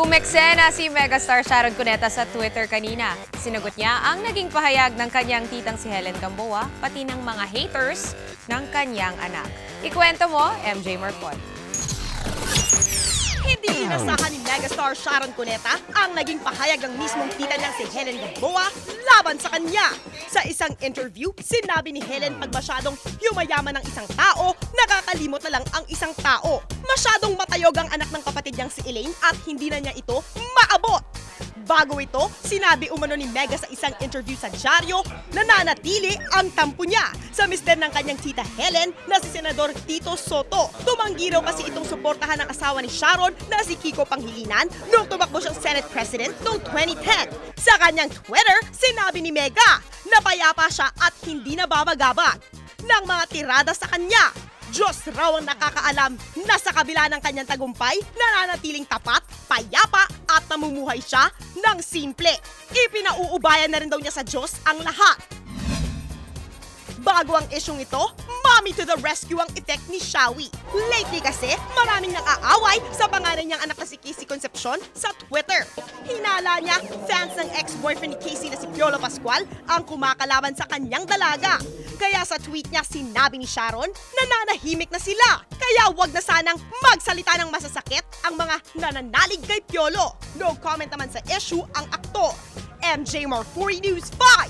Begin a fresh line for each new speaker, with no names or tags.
Umeksena si megastar Sharon Cuneta sa Twitter kanina. Sinagot niya ang naging pahayag ng kanyang titang si Helen Gamboa, pati ng mga haters ng kanyang anak. Ikwento mo, MJ Marcon.
Hindi inasahan ni megastar Sharon Cuneta ang naging pahayag ng mismong tita niyang si Helen Gamboa laban sa kanya. Sa isang interview, sinabi ni Helen pag masyadong yumayaman ng isang tao, nakakalimot na lang ang isang tao. Masyadong matayog ang anak ng kapatid niyang si Elaine at hindi na niya ito maabot. Bago ito, sinabi umano ni Mega sa isang interview sa dyaryo na nanatili ang tampo niya sa mister ng kanyang tita Helen na si Senador Tito Soto. Tumanggi raw kasi itong suportahan ng asawa ni Sharon na si Kiko Pangilinan nung tumakbo siyang Senate President noong 2010. Sa kanyang Twitter, sinabi ni Mega na payapa siya at hindi na babagabag ng mga tirada sa kanya. Diyos raw ang nakakaalam na sa kabila ng kanyang tagumpay, nananatiling tapat, payapa at namumuhay siya ng simple. Ipinauubayan na rin daw niya sa Diyos ang lahat. Bago ang isyong ito, mommy to the rescue ang effect ni Shawi. Lately kasi, maraming nang-aaway sa pangalan niyang anak na si Casey Concepcion sa Twitter. Hinala niya, fans ng ex-boyfriend ni Casey na si Piolo Pascual ang kumakalaban sa kanyang dalaga. Kaya sa tweet niya sinabi ni Sharon, nananahimik na sila. Kaya wag na sanang magsalita ng masasakit ang mga nananalig kay Piolo. No comment naman sa issue ang aktor. MJ Marfuri News 5!